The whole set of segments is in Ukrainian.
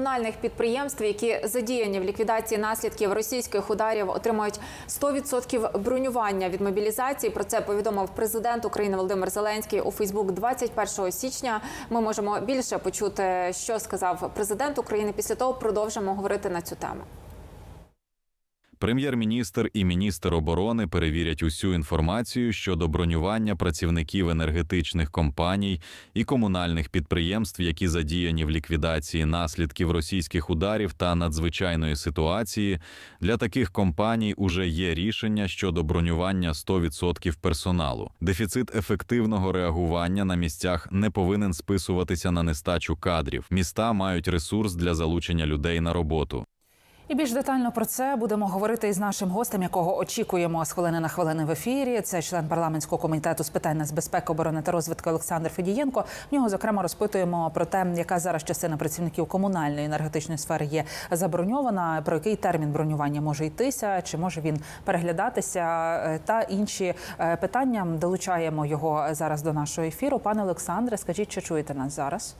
Комунальних підприємств, які задіяні в ліквідації наслідків російських ударів, отримають 100% бронювання від мобілізації. Про це повідомив президент України Володимир Зеленський у Фейсбук 21 січня. Ми можемо більше почути, що сказав президент України. Після того продовжимо говорити на цю тему. Прем'єр-міністр і міністр оборони перевірять усю інформацію щодо бронювання працівників енергетичних компаній і комунальних підприємств, які задіяні в ліквідації наслідків російських ударів та надзвичайної ситуації. Для таких компаній уже є рішення щодо бронювання 100% персоналу. Дефіцит ефективного реагування на місцях не повинен списуватися на нестачу кадрів. Міста мають ресурс для залучення людей на роботу. І більш детально про це будемо говорити із нашим гостем, якого очікуємо з хвилини на хвилини в ефірі. Це член парламентського комітету з питань нацбезпеки, оборони та розвитку Олександр Федієнко. В нього зокрема розпитуємо про те, яка зараз частина працівників комунальної енергетичної сфери є заброньована, про який термін бронювання може йтися, чи може він переглядатися, е, та інші е, питання. Долучаємо його зараз до нашого ефіру. Пане Олександре, скажіть, чи чуєте нас зараз?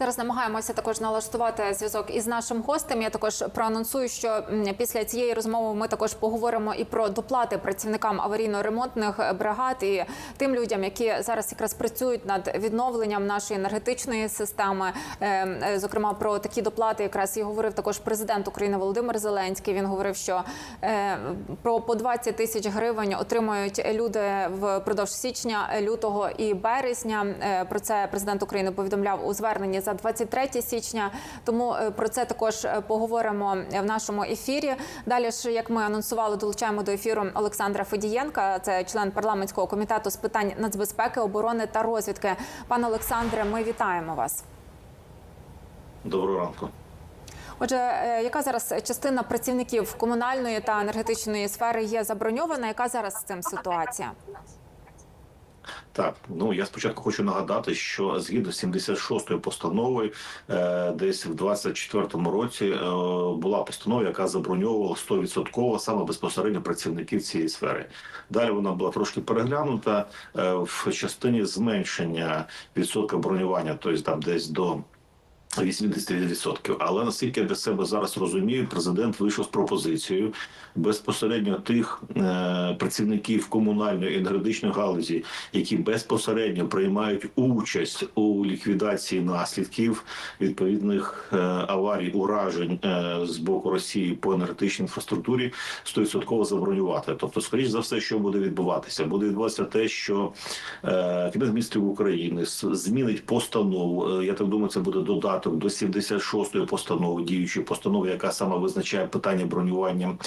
Зараз намагаємося також налаштувати зв'язок із нашим гостем. Я також проанонсую, що після цієї розмови ми також поговоримо і про доплати працівникам аварійно-ремонтних бригад і тим людям, які зараз якраз працюють над відновленням нашої енергетичної системи. Е, е, Зокрема, про такі доплати якраз і говорив також президент України Володимир Зеленський. Він говорив, що е, про по 20 тисяч гривень отримують люди впродовж січня, лютого і березня. Е, Про це президент України повідомляв у зверненні за 23 січня. Тому е, про це також е, поговоримо в нашому ефірі. Далі ж, як ми анонсували, долучаємо до ефіру Олександра Федієнка, це член парламентського комітету з питань нацбезпеки, оборони та розвідки. Пане Олександре, ми вітаємо вас. Доброго ранку. Отже, е, яка зараз частина працівників комунальної та енергетичної сфери є заброньована? Яка зараз з цим ситуація? Так, ну я спочатку хочу нагадати, що згідно з 76-ї постанови, е, десь в 24-му році е, була постанова, яка заброньовувала 100% саме безпосередньо працівників цієї сфери. Далі вона була трошки переглянута е, в частині зменшення відсотка бронювання, тобто там десь до 80%. Але наскільки я для себе зараз розумію, президент вийшов з пропозицією безпосередньо тих е, працівників комунальної енергетичної галузі, які безпосередньо приймають участь у ліквідації наслідків відповідних е, аварій, уражень е, з боку Росії по енергетичній інфраструктурі, 100% забронювати. Тобто, скоріш за все, що буде відбуватися, буде відбуватися те, що е, Кабінет міністрів України змінить постанову. Е, Я так думаю, це буде додаток до 76-ї постанови, діючої постанови, яка саме визначає питання бронювання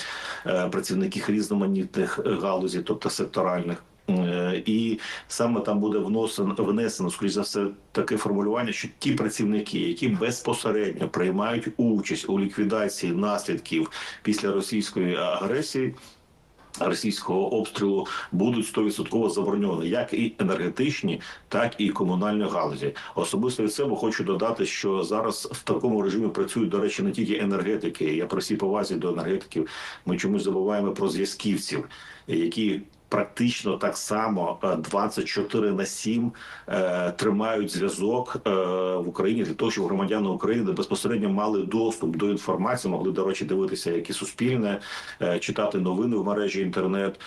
е, працівників різноманітних галузей, тобто секторальних. Е, І саме там буде вносено внесено, скоріш за все, таке формулювання, що ті працівники, які безпосередньо приймають участь у ліквідації наслідків після російської агресії. Російського обстрілу будуть 100% заброньовані, як і енергетичні, так і комунальні галузі. Особисто від себе хочу додати, що зараз в такому режимі працюють, до речі, не тільки енергетики. Я про всі повазі до енергетиків. Ми чомусь забуваємо про зв'язківців, які практично так само е, 24 на 7 е, тримають зв'язок е, в Україні для того, щоб громадяни України безпосередньо мали доступ до інформації, могли до речі дивитися, які суспільне, е, читати новини в мережі інтернет.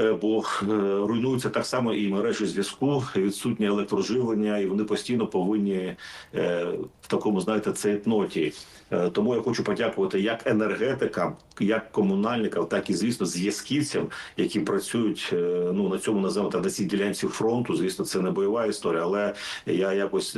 Е, Бо е, руйнуються так само і мережі зв'язку, відсутнє електроживлення, і вони постійно повинні е, в такому, знаєте, цейтноті. Тому я хочу подякувати як енергетикам, як комунальникам, так і звісно зв'язківцям, які працюють ну на цьому називаємо так, на цій ділянці фронту. Звісно, це не бойова історія, але я якось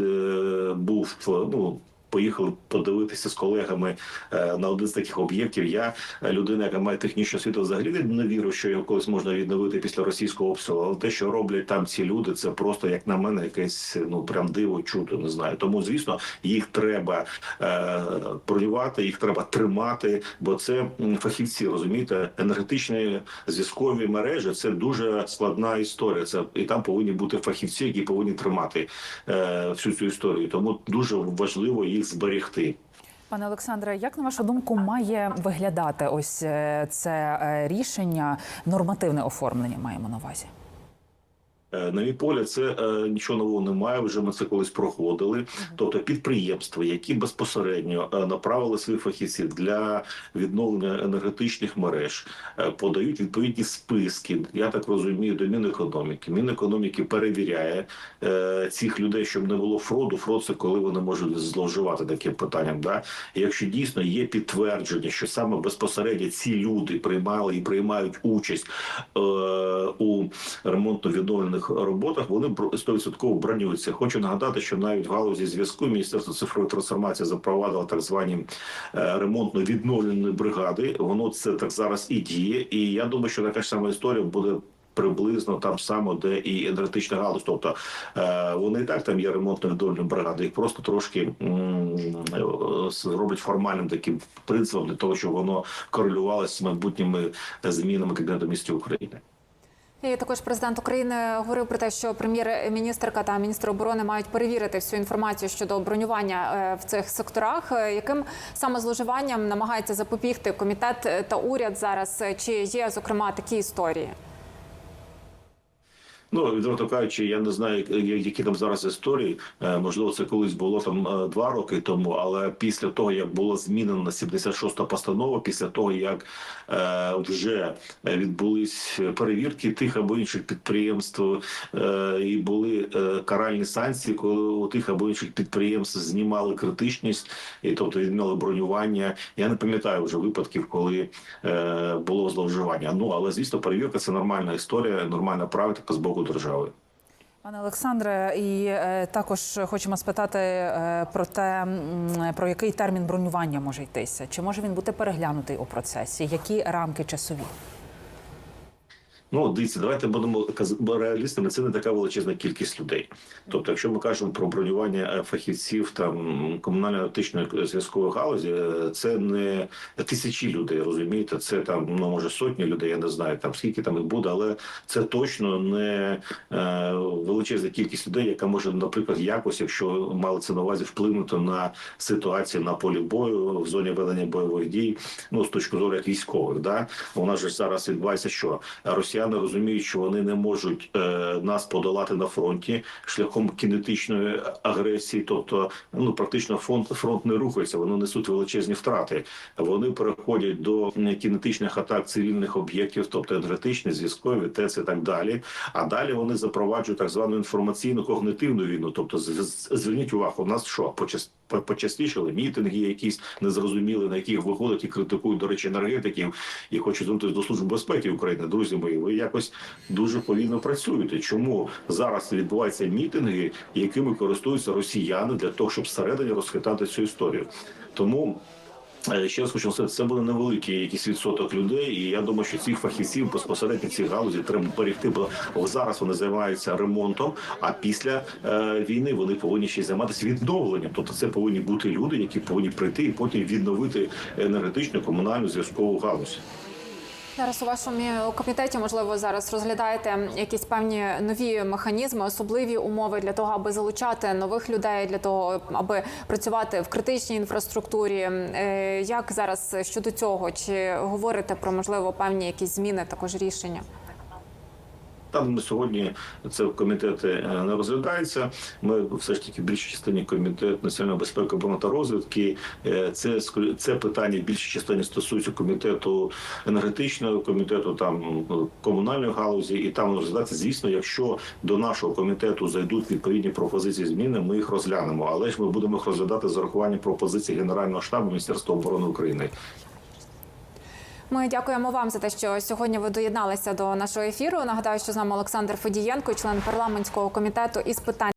був ну. Поїхали подивитися з колегами е, на один з таких об'єктів. Я е, людина, яка має технічну освіту, взагалі не вірю, що його колись можна відновити після російського обстрілу. Але те, що роблять там ці люди, це просто як на мене, якесь ну прям диво чудо. Не знаю. Тому звісно, їх треба е, бронювати, їх треба тримати, бо це фахівці, розумієте, енергетичні зв'язкові мережі це дуже складна історія. Це і там повинні бути фахівці, які повинні тримати е, всю цю історію. Тому дуже важливо їх зберегти. Пане Олександре, як на вашу думку має виглядати ось е, це е, рішення, нормативне оформлення маємо на увазі? Е, На мій погляд, це е, нічого нового немає. Вже ми це колись проходили. Тобто підприємства, які безпосередньо е, направили своїх фахівців для відновлення енергетичних мереж, е, подають відповідні списки. Я так розумію, до Мінекономіки. Мінекономіки перевіряє е, цих людей, щоб не було фроду. Фрод це коли вони можуть зловживати таким питанням. Да? І якщо дійсно є підтвердження, що саме безпосередньо ці люди приймали і приймають участь е, у ремонтно-відновлених роботах, вони бро- 100% бронюються. Хочу нагадати, що навіть в галузі зв'язку Міністерство цифрової трансформації запровадило так звані е, ремонтно-відновлені бригади. Воно це так зараз і діє. І я думаю, що така ж сама історія буде. Приблизно там само, де і енергетична галузь, тобто е, вони і так там є ремонтно відновлені бригади, їх просто трошки е, зроблять формальним таким принципом для того, щоб воно корелювалося з майбутніми змінами Кабінету міністрів України. І також президент України говорив про те, що прем'єр-міністрка та міністр оборони мають перевірити всю інформацію щодо бронювання е, в цих секторах. Е, Яким саме зловживанням намагається запобігти комітет та уряд зараз? Чи є зокрема такі історії? Ну відверто кажучи, я не знаю, які там зараз історії. Е, Можливо, це колись було там е, два роки тому, але після того як була змінена 76-та постанова, після того як е, вже відбулись перевірки тих або інших підприємств, і були каральні санкції, коли у тих або інших підприємств знімали критичність, і тобто відміняли бронювання. Я не пам'ятаю вже випадків, коли було зловживання. Ну але звісно, перевірка це нормальна історія, нормальна практика з боку держави. Пане Олександре, і е, також хочемо спитати е, про те, про який термін бронювання може йтися. Чи може він бути переглянутий у процесі? Які рамки часові? Ну, дивіться, давайте будемо реалістами. Це не така величезна кількість людей. Тобто, якщо ми кажемо про бронювання е, фахівців там комунально-етичної зв'язкової галузі, е, це не тисячі людей, розумієте? Це там ну може сотні людей. Я не знаю там скільки там їх буде, але це точно не е, величезна кількість людей, яка може, наприклад, якось, якщо мали це на увазі, вплинути на ситуацію на полі бою в зоні ведення бойових дій. Ну з точки зору як військових, да у нас же зараз відбувається, що росіяни розуміють, що вони не можуть е, нас подолати на фронті шляхом кінетичної агресії, тобто ну практично фронт фронт не рухається, вони несуть величезні втрати. Вони переходять до кінетичних атак цивільних об'єктів, тобто енергетичні, зв'язкові, ТЕЦ і так далі. А далі вони запроваджують так звану інформаційну когнитивну війну. Тобто, зверніть увагу, у нас що по- почастішали мітинги, якісь незрозуміли, на яких виходять і критикують, до речі, енергетиків. І хочу звернутися до служби безпеки України. Друзі мої, ви якось дуже повільно працюєте. Чому зараз відбуваються мітинги, якими користуються росіяни для того, щоб всередині розхитати цю історію? Тому. Е, Ще раз хочу сказати, це буде невеликий якийсь відсоток людей, і я думаю, що цих фахівців безпосередньо цій галузі треба берегти, бо зараз вони займаються ремонтом. А після е, війни вони повинні ще й займатися відновленням. Тобто, це повинні бути люди, які повинні прийти і потім відновити енергетичну комунальну зв'язкову галузь. Зараз у вашому комітеті можливо зараз розглядаєте якісь певні нові механізми, особливі умови для того, аби залучати нових людей, для того, аби працювати в критичній інфраструктурі. Е, Як зараз щодо цього? Чи говорите про можливо певні якісь зміни, також рішення? Там сьогодні це в комітети е, не розглядається. Ми все ж таки в більшій частині комітет національної безпеки, оборони та розвідки. Е, Це це питання в більшій частині стосується комітету енергетичного комітету, там ну, комунальної галузі, і там розглядається. Звісно, якщо до нашого комітету зайдуть відповідні пропозиції зміни, ми їх розглянемо. Але ж ми будемо їх розглядати з урахуванням пропозицій Генерального штабу Міністерства оборони України. Ми дякуємо вам за те, що сьогодні ви доєдналися до нашого ефіру. Нагадаю, що з нами Олександр Федієнко, член парламентського комітету із питань.